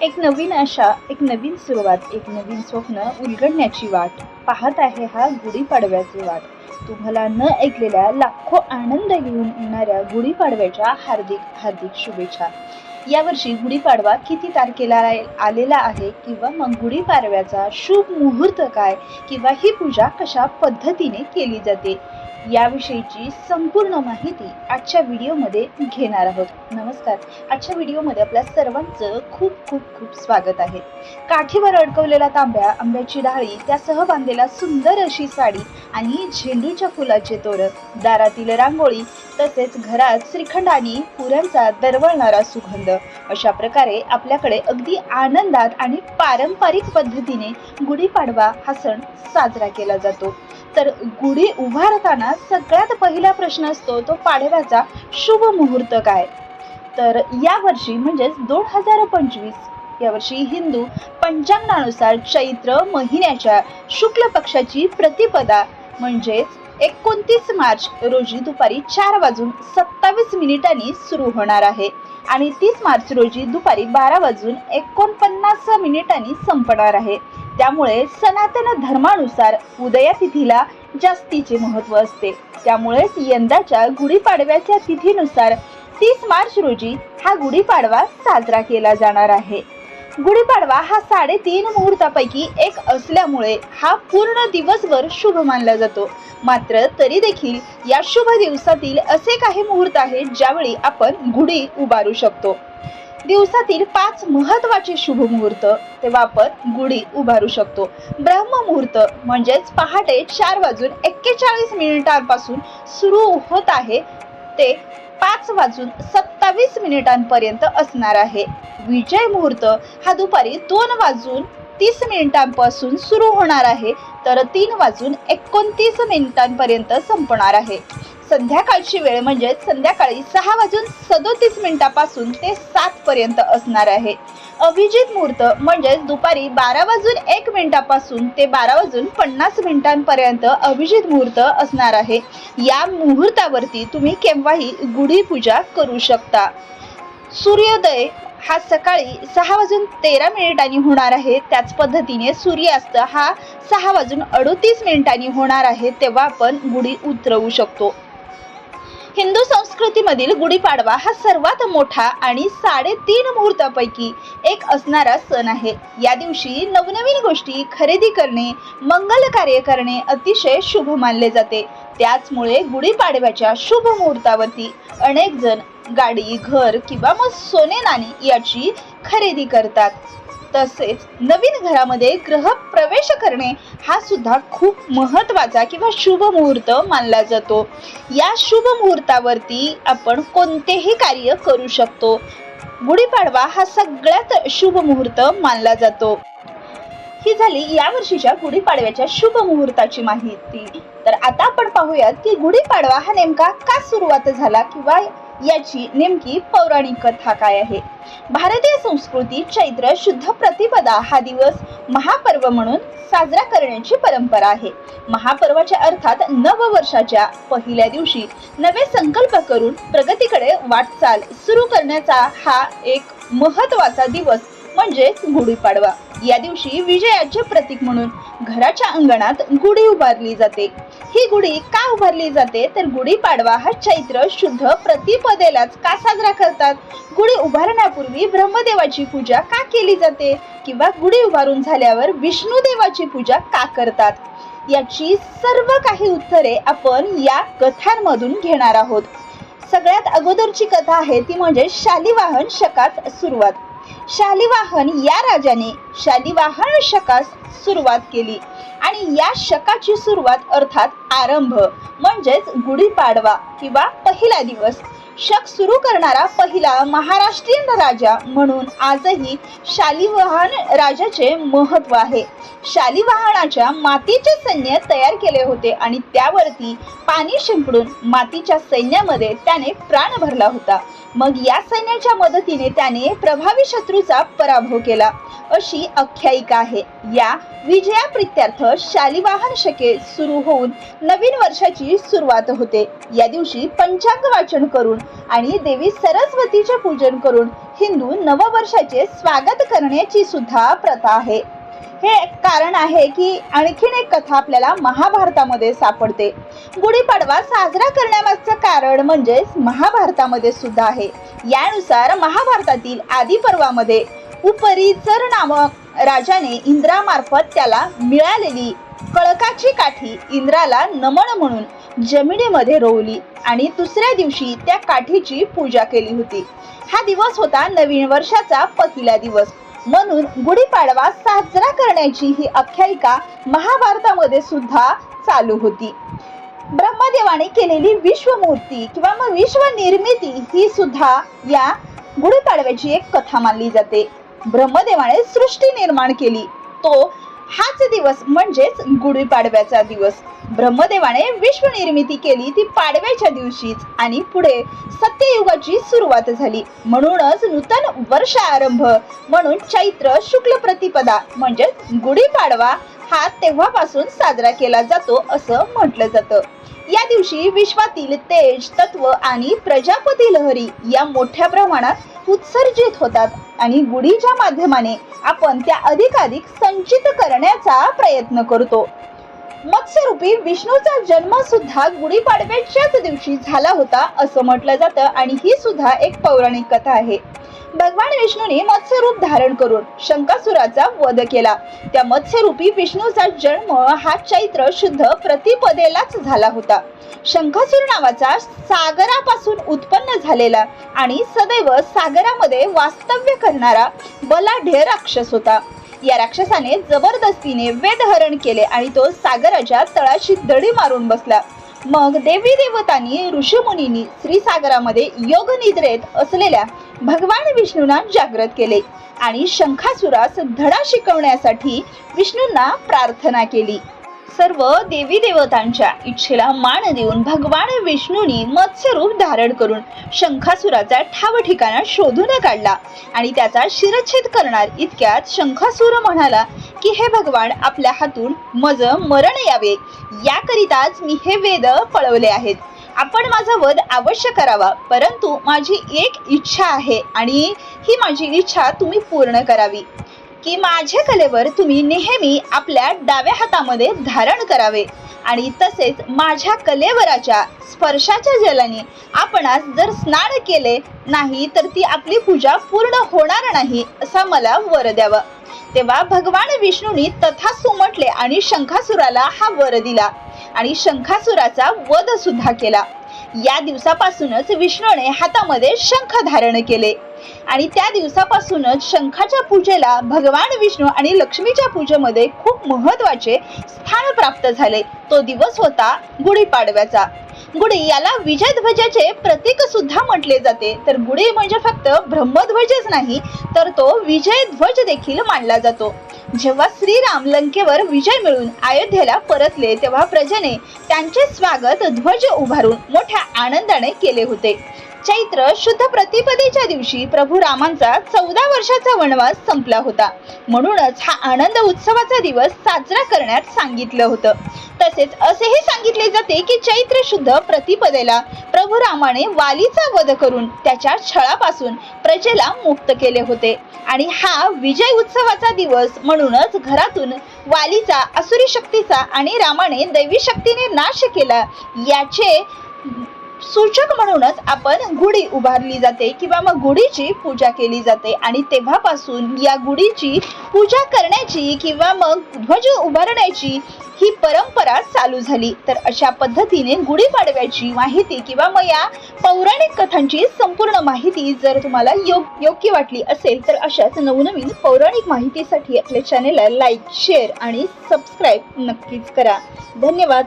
एक नवीन आशा एक नवीन सुरुवात एक नवीन स्वप्न उलगडण्याची वाट. पाहत आहे हा गुढीपाडव्याची वाट. तुम्हाला न ऐकलेल्या लाखो आनंद घेऊन येणाऱ्या गुढीपाडव्याच्या हार्दिक हार्दिक शुभेच्छा. यावर्षी गुढीपाडवा किती तारखेला आलेला आहे किंवा मग गुढीपाडव्याचा शुभ मुहूर्त काय किंवा ही पूजा कशा पद्धतीने केली जाते? याविषयीची संपूर्ण माहिती आजच्या व्हिडिओमध्ये घेणार आहोत. नमस्कार. आजच्या व्हिडिओमध्ये आपल्या सर्वांचं खूप खूप खूप स्वागत आहे. काठीवर अडकवलेला तांब्या आंब्याची डाळी त्यासह बांधलेला सुंदर अशी साडी आणि झेंडूच्या फुलाचे तोरण दारातील रांगोळी तसेच घरात श्रीखंड आणि पुऱ्यांचा दरवळणारा सुगंध. अशा प्रकारे आपल्याकडे अगदी आनंदात आणि पारंपरिक पद्धतीने गुढीपाडवा हा सण साजरा केला जातो. तर गुढी उभारताना सगळ्यात पहिला प्रश्न असतो तो पाडव्याचा शुभ मुहूर्त काय? तर यावर्षी म्हणजेच दोन हजार पंचवीस यावर्षी हिंदू पंचांगानुसार चैत्र महिन्याच्या शुक्ल पक्षाची प्रतिपदा म्हणजेच एकोणतीस मार्च रोजी दुपारी चार वाजून सत्तावीस मिनिटांनी सुरू होणार आहे आणि तीस मार्च रोजी दुपारी बारा वाजून एकोणपन्नास मिनिटांनी संपणार आहे. त्यामुळे सनातन धर्मानुसार उदया तिथीला जास्तीचे महत्त्व असते. त्यामुळेच यंदाच्या गुढीपाडव्याच्या तिथीनुसार तीस मार्च रोजी हा गुढीपाडवा साजरा केला जाणार आहे. गुढीपाडवा हा साडेतीन मुहूर्तापैकी एक असल्यामुळे हा पूर्ण दिवसभर शुभ मानला जातो. मात्र तरी देखील या शुभ दिवसातील असे काही मुहूर्त आहेत ज्यावेळी आपण गुढी उभारू शकतो. दिवसातील पाच महत्त्वाचे शुभ मुहूर्त. तेव्हा आपण गुढी उभारू ब्रह्म ब्रह्ममुहूर्त म्हणजेच पहाटे चार वाजून एक्केचाळीस मिनिटांपासून सुरू होत आहे. ते पाच वाजून सत्तावीस मिनिटांपर्यंत असणार आहे. विजय मुहूर्त हा दुपारी दोन वाजून तीस मिनिटांपासून सुरू होणार आहे तर तीन वाजून एकोणतीस मिनिटांपर्यंत संपणार आहे. संध्याकाळची वेळ म्हणजे संध्याकाळी सहा वाजून सदोतीस मिनिटापासून ते सात पर्यंत असणार आहे. अभिजित मुहूर्त म्हणजेच दुपारी बारा वाजून एक मिनिटापासून ते बारा वाजून पन्नास मिनिटांपर्यंत अभिजित मुहूर्त असणार आहे. या मुहूर्तावरती तुम्ही केव्हाही गुढी पूजा करू शकता. सूर्योदय हा सकाळी सहा वाजून तेरा मिनिटांनी होणार आहे. त्याच पद्धतीने सूर्यास्त हा सहा वाजून अडोतीस मिनिटांनी होणार आहे तेव्हा आपण गुढी उतरवू शकतो. हिंदू संस्कृतीमधील गुढीपाडवा हा सर्वात मोठा आणि साडेतीन मुहूर्तापैकी एक असणारा सण आहे. या दिवशी नवनवीन गोष्टी खरेदी करणे मंगल कार्य करणे अतिशय शुभ मानले जाते. त्याचमुळे गुढीपाडव्याच्या शुभ मुहूर्तावरती अनेक जण गाडी घर किंवा मग सोने नाणी याची खरेदी करतात. तसेच नवीन घरामध्ये ग्रह प्रवेश करणे हा सुद्धा खूप महत्त्वाचा किंवा शुभ मुहूर्त मानला जातो. या शुभ मुहूर्तावरती आपण कोणतेही कार्य करू शकतो. गुढीपाडवा हा सगळ्यात शुभ मुहूर्त मानला जातो. ही झाली या वर्षीच्या गुढीपाडव्याच्या शुभ मुहूर्ताची माहिती. तर आता आपण पाहूयात की गुढीपाडवा हा नेमका का सुरुवात झाला किंवा याची नेमकी पौराणिक कथा काय आहे? भारतीय संस्कृती चैत्र शुद्ध प्रतिपदा हा दिवस महापर्व म्हणून साजरा करण्याची परंपरा आहे. महापर्वाच्या अर्थात नववर्षाच्या पहिल्या दिवशी नवे संकल्प करून प्रगतीकडे वाटचाल सुरू करण्याचा हा एक महत्त्वाचा दिवस म्हणजेच गुढीपाडवा. या दिवशी विजयाचे प्रतीक म्हणून घराच्या अंगणात गुढी उभारली जाते. ही गुढी का उभारली जाते? तर गुढी पाडवा हा चैत्र शुद्ध प्रतिपदेलाच का साजरा करतात? गुढी उभारण्यापूर्वी ब्रह्मदेवाची पूजा का केली जाते? किंवा गुढी उभारून झाल्यावर विष्णू देवाची पूजा का करतात? याची सर्व काही उत्तरे आपण या कथांमधून घेणार आहोत. सगळ्यात अगोदरची कथा आहे ती म्हणजे शालिवाहन शकात सुरुवात. शालिवाहन या राजाने शालिवाहन शकास सुरुवात केली. आणि या शकाची सुरुवात अर्थात आरंभ म्हणजेच गुढीपाडवा किंवा पहिला दिवस शक सुरू करणारा पहिला महाराष्ट्रीयन राजा म्हणून आजही शालिवाहन राजाचे महत्त्व आहे. शालिवाहनाच्या मातीचे सैन्य तयार केले होते आणि त्यावरती पाणी शिंपडून मातीच्या सैन्यामध्ये त्याने प्राण भरला होता. मग या सैन्याच्या मदतीने त्याने प्रभावी शत्रूचा पराभव केला. अशी आख्यायिका आहे. या विजया प्रित्यर्थ शालिवाहन शके सुरू होऊन नवीन वर्षाची सुरुवात होते. या दिवशी पंचांग वाचन करून आणि देवी सरस्वतीचे पूजन करून हिंदू नववर्षाचे स्वागत करण्याची सुद्धा प्रथा आहे. हे कारण आहे की आणखीन एक कथा आपल्याला महाभारतामध्ये सापडते. गुढीपाडवा साजरा करण्यामागचं कारण म्हणजेच महाभारतामध्ये सुद्धा आहे. यानुसार महाभारतातील आदी पर्वामध्ये उपरिचर नामक राजाने इंद्रामार्फत त्याला मिळालेली कळकाची काठी इंद्राला नमन म्हणून जमिनीमध्ये रोवली आणि दुसऱ्या दिवशी त्या काठीची पूजा केली होती. हा दिवस होता नवीन वर्षाचा पहिला दिवस. म्हणून गुढीपाडवा साजरा करण्याची ही आख्यायिका महाभारतामध्ये सुद्धा चालू होती. ब्रह्मदेवाने केलेली विश्वमूर्ती किंवा मग विश्व निर्मिती ही सुद्धा या गुढीपाडव्याची एक कथा मानली जाते. ब्रह्मदेवाने सृष्टी निर्माण केली. तो हाच दिवस म्हणजेच गुढीपाडव्याचा दिवस. ब्रह्मदेवाने विश्व निर्मिती केली ती पाडव्याच्या दिवशीच आणि पुढे सत्ययुगाची सुरुवात झाली. म्हणूनच नूतन वर्ष आरंभ म्हणून चैत्र शुक्ल प्रतिपदा म्हणजेच गुढीपाडवा हा तेव्हापासून साजरा केला जातो असं म्हटलं जातं. या दिवशी विश्वातील तेज तत्व आणि प्रजापती लहरी या मोठ्या प्रमाणात उत्सर्जित होतात आणि गुढीच्या माध्यमाने आपण त्या अधिकाधिक संचित करण्याचा प्रयत्न करतो. मत्स्यरूपी विष्णूचा जन्म सुद्धा गुढीपाडव्याच्याच दिवशी झाला होता असं म्हटलं जातं आणि ही सुद्धा एक पौराणिक कथा आहे. भगवान विष्णूने मत्स्यरूप धारण करून शंकासुराचा वध केला. त्या मत्स्यरूपी विष्णूचा जन्म हा चैत्र शुद्ध प्रतिपदेलाच झाला होता. शंखासूर नावाचा सागरापासून उत्पन्न झालेला आणि सदैव सागरामध्ये वास्तव्य करणारा बलाढ्य राक्षस होता. या राक्षसाने जबरदस्तीने वेदहरण केले आणि तो सागराच्या तळाशी दडी मारून बसला. मग देवी देवतांनी ऋषीमुनींनी श्रीसागरामध्ये योग निद्रेत असलेल्या भगवान विष्णूंना जागृत केले आणि शंखासुरास धडा शिकवण्यासाठी विष्णूंना प्रार्थना केली. सर्व देवी देवतांच्या इच्छेला मान देऊन भगवान विष्णूंनी मत्स्यरूप धारण करून शंखासुराचा ठाव ठिकाणा शोधून काढला. आणि त्याचा शिरच्छेद करणार इतक्यात शंखासूर म्हणाला की हे भगवान आपल्या हातून मज मरण यावे. याकरिताच मी हे वेद पळवले आहेत. आपण माझा वध अवश्य करावा परंतु माझी एक इच्छा आहे आणि ही माझी इच्छा तुम्ही पूर्ण करावी. की माझ्या कलेवर तुम्ही नेहमी आपल्या डाव्या हातामध्ये धारण करावे. आणि तसेच माझ्या कलेवराच्या स्पर्शाच्या जलाने आपणास जर स्नान केले नाही तर ती आपली पूजा पूर्ण होणार नाही असा मला वर द्यावा. तेव्हा भगवान विष्णूंनी तथा म्हटले आणि शंखासुराला हा वर दिला आणि शंखासुराचा वध सुद्धा केला. या दिवसापासूनच विष्णूने हातामध्ये शंख धारण केले. आणि त्या दिवसापासूनच शंखाच्या पूजेला भगवान विष्णू आणि लक्ष्मीच्या पूजेमध्ये खूप महत्त्वाचे स्थान प्राप्त झाले. तो दिवस होता गुढीपाडव्याचा. गुढी याला विजयध्वजाचे प्रतीक सुद्धा म्हटले जाते. तर गुढी म्हणजे फक्त ब्रह्मध्वजच नाही तर तो विजय ध्वज देखील मानला जातो. जेव्हा श्रीराम लंकेवर विजय मिळून अयोध्येला परतले तेव्हा प्रजेने त्यांचे स्वागत ध्वज उभारून मोठ्या आनंदाने केले होते. चैत्र शुद्ध प्रतिपदेच्या दिवशी प्रभू रामांचा चौदा वर्षाचा वनवास संपला होता. म्हणूनच हा आनंद उत्सवाचा दिवस साजरा करण्यात सांगितलं होतं. तसेच असेही सांगितले जाते की चैत्र शुद्ध प्रतिपदेला प्रभू रामाने वालीचा वध करून त्याच्या छळापासून प्रजेला मुक्त केले होते. आणि हा विजय उत्सवाचा दिवस म्हणूनच घरातून वालीचा असुरी शक्तीचा आणि रामाने दैवी शक्तीने नाश केला याचे सूचक म्हणूनच आपण गुढी उभारली जाते किंवा मग गुढीची पूजा केली जाते. आणि तेव्हापासून या गुढीची पूजा करण्याची किंवा मग ध्वज उभारण्याची ही परंपरा चालू झाली. तर अशा पद्धतीने गुढीपाडव्याची माहिती किंवा मग या पौराणिक कथांची संपूर्ण माहिती जर तुम्हाला योग योग्य वाटली असेल तर अशाच नवनवीन पौराणिक माहितीसाठी आपल्या चॅनेलला लाईक शेअर आणि सबस्क्राईब नक्कीच करा. धन्यवाद.